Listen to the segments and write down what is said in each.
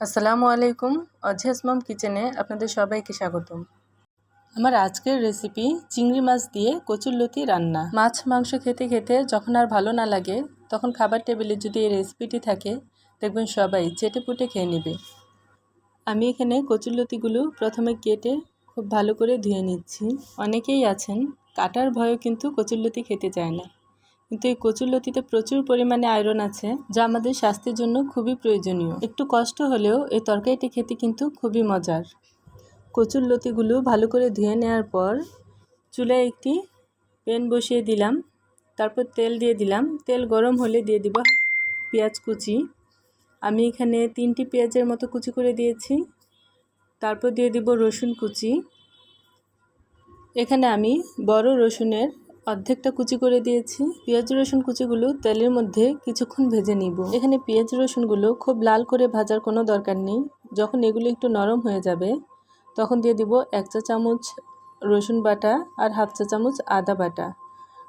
আসসালামু আলাইকুম। অঝেস মম কিচেনে আপনাদের সবাইকে স্বাগতম। আমার আজকের রেসিপি চিংড়ি মাছ দিয়ে কচুরলতি রান্না। মাছ মাংস খেতে খেতে যখন আর ভালো না লাগে তখন খাবার টেবিলে যদি এই রেসিপিটি থাকে দেখবেন সবাই চেটে পুটে খেয়ে নেবে। আমি এখানে কচুরলতিগুলো প্রথমে কেটে খুব ভালো করে ধুয়ে নিচ্ছি। অনেকেই আছেন কাটার ভয়ও কিন্তু কচুরলতি খেতে চায় না। কিন্তু এই কচুরলতিতে প্রচুর পরিমাণে আয়রন আছে, যা আমাদের স্বাস্থ্যের জন্য খুবই প্রয়োজনীয়। একটু কষ্ট হলেও এই তরকারিটি খেতে কিন্তু খুবই মজার। কচুর লতিগুলো ভালো করে ধুয়ে নেওয়ার পর চুলায় একটি প্যান বসিয়ে দিলাম, তারপর তেল দিয়ে দিলাম। তেল গরম হলে দিয়ে দিব পেঁয়াজ কুচি। আমি এখানে তিনটি পেঁয়াজের মতো কুচি করে দিয়েছি। তারপর দিয়ে দিব রসুন কুচি। এখানে আমি বড় রসুনের অর্ধেকটা কুচি করে দিয়েছি। পেঁয়াজ রসুন কুচিগুলো তেলের মধ্যে কিছুক্ষণ ভেজে নিব। এখানে পেঁয়াজ রসুনগুলো খুব লাল করে ভাজার কোনো দরকার নেই। যখন এগুলো একটু নরম হয়ে যাবে, তখন দিয়ে দিব এক চা চামচ রসুন বাটা আর হাফ চা চামচ আদা বাটা।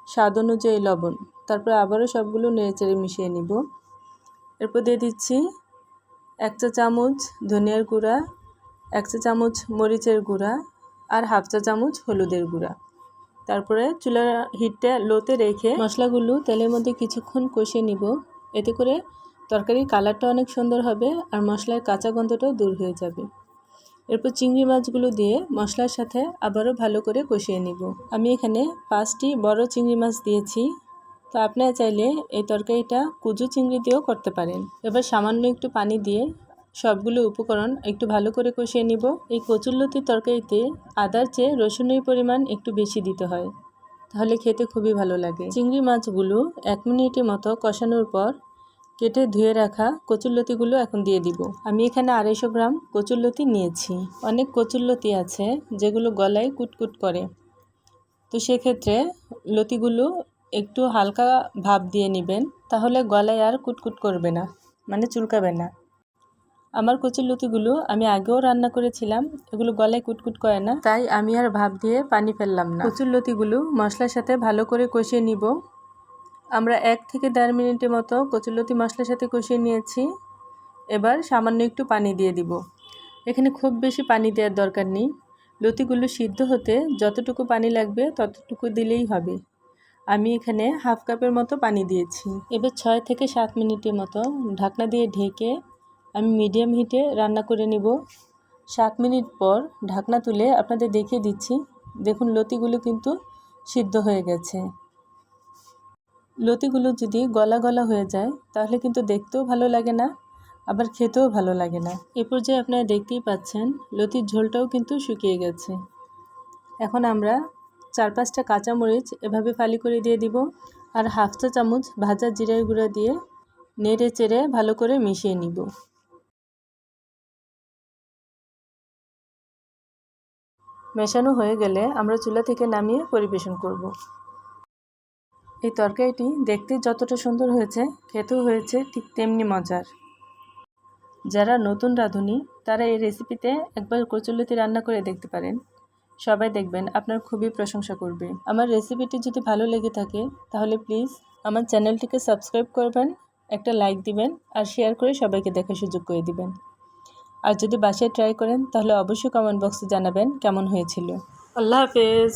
স্বাদ অনুযায়ী লবণ। তারপর আবারও সবগুলো নেড়েচেড়ে মিশিয়ে নিব। এরপর দিয়ে দিচ্ছি এক চা চামচ ধনিয়ার গুঁড়া, এক চা চামচ মরিচের গুঁড়া আর হাফ চা চামচ হলুদের গুঁড়া। তারপরে চুলার হিটটা লোতে রেখে মশলাগুলো তেলের মধ্যে কিছুক্ষণ কষিয়ে নিব। এতে করে তরকারির কালারটা অনেক সুন্দর হবে আর মশলার কাঁচা গন্ধটাও দূর হয়ে যাবে। এরপর চিংড়ি মাছগুলো দিয়ে মশলার সাথে আবারও ভালো করে কষিয়ে নিব। আমি এখানে পাঁচটি বড় চিংড়ি মাছ দিয়েছি। তো আপনারা চাইলে এই তরকারিটা কুজু চিংড়ি দিয়েও করতে পারেন। এবার সামান্য একটু পানি দিয়ে সবগুলো উপকরণ একটু ভালো করে কষিয়ে নিব। এই কচুরলতির তরকারিতে আদার চেয়ে রসুনের পরিমাণ একটু বেশি দিতে হয়, তাহলে খেতে খুবই ভালো লাগে। চিংড়ি মাছগুলো এক মিনিটের মতো কষানোর পর কেটে ধুয়ে রাখা কচুরলতিগুলো এখন দিয়ে দিব। আমি এখানে আড়াইশো গ্রাম কচুরলতি নিয়েছি। অনেক কচুরলতি আছে যেগুলো গলায় কুটকুট করে। তো সেক্ষেত্রে লতিগুলো একটু হালকা ভাব দিয়ে নেবেন, তাহলে গলায় আর কুটকুট করবে না মানে চুলকাবে না। আমার কচুর লতিগুলো আমি আগেও রান্না করেছিলাম, এগুলো গলায় কুটকুট করে না, তাই আমি আর ভাব দিয়ে পানি ফেললাম না। কচুর লতিগুলো মশলার সাথে ভালো করে কষিয়ে নিব। আমরা এক থেকে দেড় মিনিটের মতো কচুরলতি মশলার সাথে কষিয়ে নিয়েছি। এবার সামান্য একটু পানি দিয়ে দিব। এখানে খুব বেশি পানি দেওয়ার দরকার নেই। লতিগুলো সিদ্ধ হতে যতটুকু পানি লাগবে ততটুকু দিলেই হবে। আমি এখানে হাফ কাপের মতো পানি দিয়েছি। এবার ছয় থেকে সাত মিনিটের মতো ঢাকনা দিয়ে ঢেকে আমি মিডিয়াম হিটে রান্না করে নিব। সাত মিনিট পর ঢাকনা তুলে আপনাদের দেখিয়ে দিচ্ছি। দেখুন, লতিগুলো কিন্তু সিদ্ধ হয়ে গেছে। লতিগুলো যদি গলা গলা হয়ে যায়, তাহলে কিন্তু দেখতেও ভালো লাগে না, আবার খেতেও ভালো লাগে না। এ পর্যায়ে আপনারা দেখতেই পাচ্ছেন, লতির ঝোলটাও কিন্তু শুকিয়ে গেছে। এখন আমরা চার পাঁচটা কাঁচামরিচ এভাবে ফালি করে দিয়ে দিব আর হাফ চা চামচ ভাজা জিরার গুঁড়া দিয়ে নেড়ে চেড়ে ভালো করে মিশিয়ে নিব। মেশানো হয়ে গেলে আমরা চুলা থেকে নামিয়ে পরিবেশন করব। এই তরকারিটি দেখতে যতটা সুন্দর হয়েছে, খেতেও হয়েছে ঠিক তেমনি মজার। যারা নতুন রাঁধুনি, তারা এই রেসিপিতে একবার কচুলতি রান্না করে দেখতে পারেন। সবাই দেখবেন আপনার খুবই প্রশংসা করবে। আমার রেসিপিটি যদি ভালো লেগে থাকে, তাহলে প্লিজ আমার চ্যানেলটিকে সাবস্ক্রাইব করবেন, একটা লাইক দিবেন, আর শেয়ার করে সবাইকে দেখার সুযোগ করে দিবেন। আর যদি বাসায় ট্রাই করেন তাহলে অবশ্যই কমেন্ট বক্সে জানাবেন কেমন হয়েছিল। আল্লাহ হাফেজ।